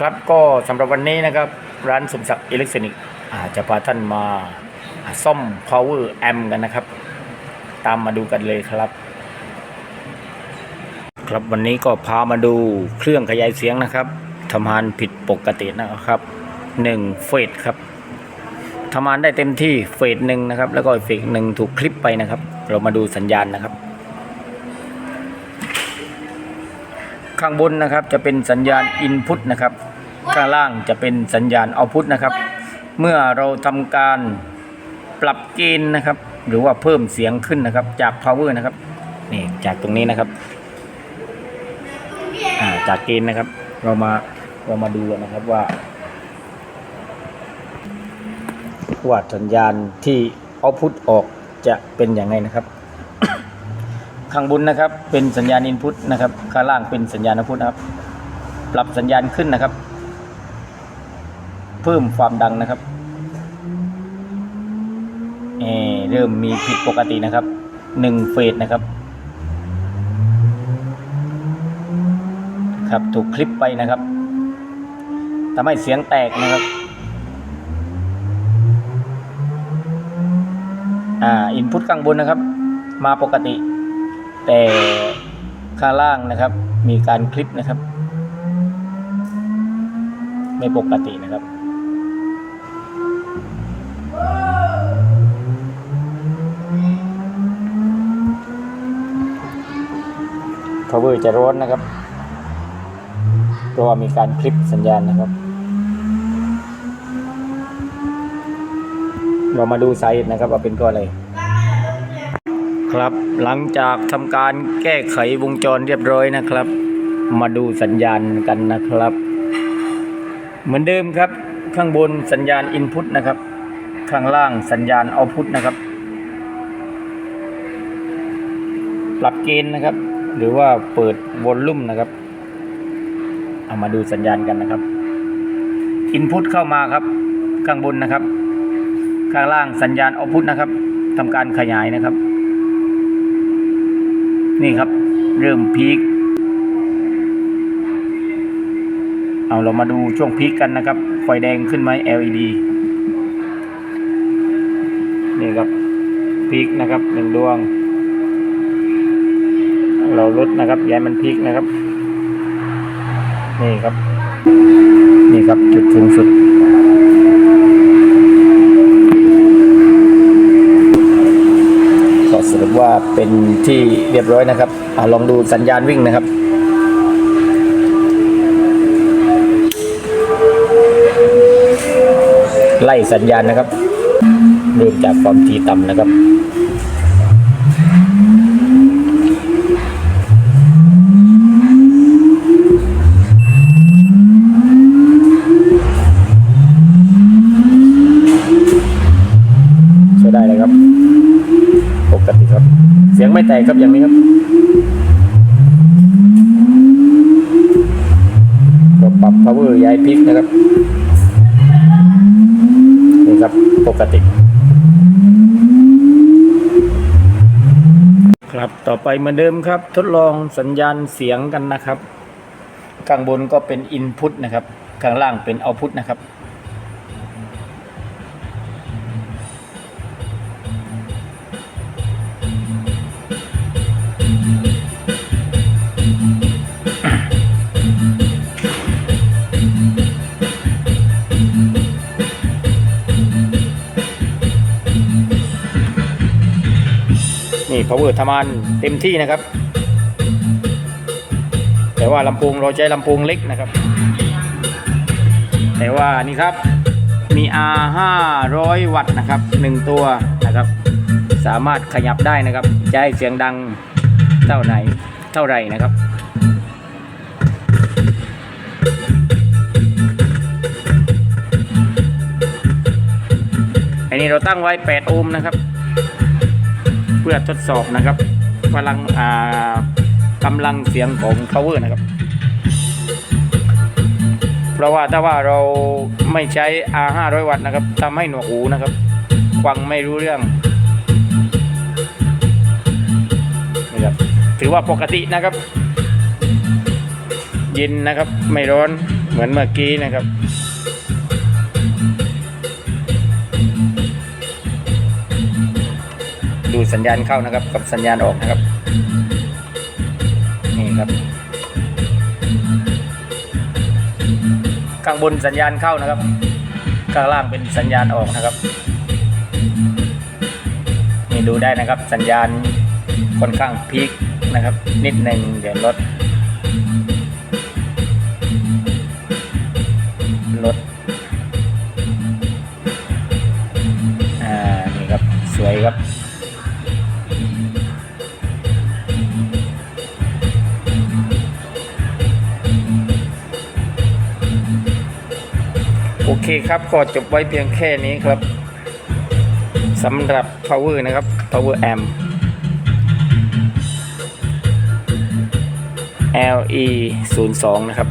ครับก็สำหรับวันนี้นะครับ ร้านสมศักดิ์อิเล็กทรอนิกส์อาจจะพาท่านมาซ่อม power amp กันนะครับ ตามมาดูกันเลยครับ ครับวันนี้ก็พามาดูเครื่องขยายเสียงนะครับทำงานผิดปกตินะครับ1เฟสครับทำงานได้เต็มที่เฟสหนึ่งนะครับ แล้วก็อีกเฟสหนึ่งถูกคลิปไปนะครับ เรามาดูสัญญาณนะครับ ข้างบนนะครับจะเป็นสัญญาณ Input นะครับ ข้างล่างจะเป็นสัญญาณ Output นะครับ เมื่อเราทำการปรับเกณฑ์นะครับ หรือว่าเพิ่มเสียงขึ้นนะครับ จาก power นะครับนี่จากตรงนี้นะครับาจากเกณฑ์นะครับ เรามาเรามาดูนะครับว่าว่าสัญญาณที่ Output ออกจะเป็นอย่างไรนะครับ ข้างบนนะครับเป็นสัญญาณ Input นะครับ ข้างล่างเป็นสัญญาณ Output นะครับ ปรับสัญญาณขึ้นนะครับ เพิ่มความดังนะครับเอเริ่มมีผิดปกตินะครับหนึ่งเฟสนะครับ ครับถูกคลิปไปนะครับทำให้เสียงแตกนะครับอ่าอินพุตข้างบนนะครับ มาปกติ แต่ข้างล่างนะครับ มีการคลิปนะครับ ไม่ปกตินะครับ power จะร้อนนะครับ เพราะว่ามีการคลิปสัญญาณนะครับ เรามาดูสาเหตุนะครับว่าเป็นเพราะอะไร ครับหลังจากทำการแก้ไขวงจรเรียบร้อยนะครับ มาดูสัญญาณกันนะครับ เหมือนเดิมครับ ข้างบนสัญญาณ Input นะครับ ข้างล่างสัญญาณ Output นะครับ ปรับเกณฑ์นะครับ หรือว่าเปิดวอลลุ่มนะครับ เอามาดูสัญญาณกันนะครับ Input เข้ามาครับ ข้างบนนะครับ ข้างล่างสัญญาณ Output นะครับทำการขยายนะครับ นี่ครับ เริ่มพีคเอาเรามาดูช่วงพีคกันนะครับ ไฟแดงขึ้นไหม LED นี่ครับพีคนะครับหนึ่งดวง เราลดนะครับย้ายมันพีคนะครับ นี่ครับ นี่ครับจุดสูงสุดก็สรุปว่าเป็นที่เรียบร้อยนะครับอาลองดูสัญญาณวิ่งนะครับไล่สัญญาณนะครับเริ่มจากความถี่ต่ำนะครับ ใช้ได้เลยครับ ปกติครับ เสี ยงไม่แตกครับอย่างนี้ครับก็ปรับ power ย้ายพลิกนะครับนี่ครับปกติ ครับต่อไปเหมือนเดิมครับ ทดลองสัญญาณเสียงกันนะครับ ข้างบนก็เป็น input นะครับ ข้างล่างเป็น output นะครับ นี่ power ทำงานเต็มที่นะครับ แต่ว่าลำโพงเราใช้ลำโพงเล็กนะครับ แต่ว่านี่ครับมี R 500 วัตต์นะครับหนึ่งตัวนะครับ สามารถขยับได้นะครับจะให้เสียงดังเท่าไหนเท่าไรนะครับอันนี้เราตั้งไว้ 8 โอห์มนะครับ พื่อทดสอบนะครับพลังอ่ากำลังเสียงของ power นะครับ เพราะว่าถ้าว่าเราไม่ใช้ R 500วัตต์นะครับทำให้หนวกหูนะครับ ฟังไม่รู้เรื่องนี่ครับถือว่าปกตินะครับ เย็นนะครับไม่ร้อนเหมือนเมื่อกี้นะครับ ดูสัญญาณเข้านะครับ กับสัญญาณออกนะครับ นี่ครับข้างบนสัญญาณเข้านะครับข้างล่างเป็นสัญญาณออกนะครับนี่ดูได้นะครับสัญญาณค่อนข้างพีคนะครับ นิดหนึ่งเดี๋ยวลด เคครับก็จบไว้เพียงแค่นี้ครับสำหรับ power นะครับ power amp LE 0 2 นะครับ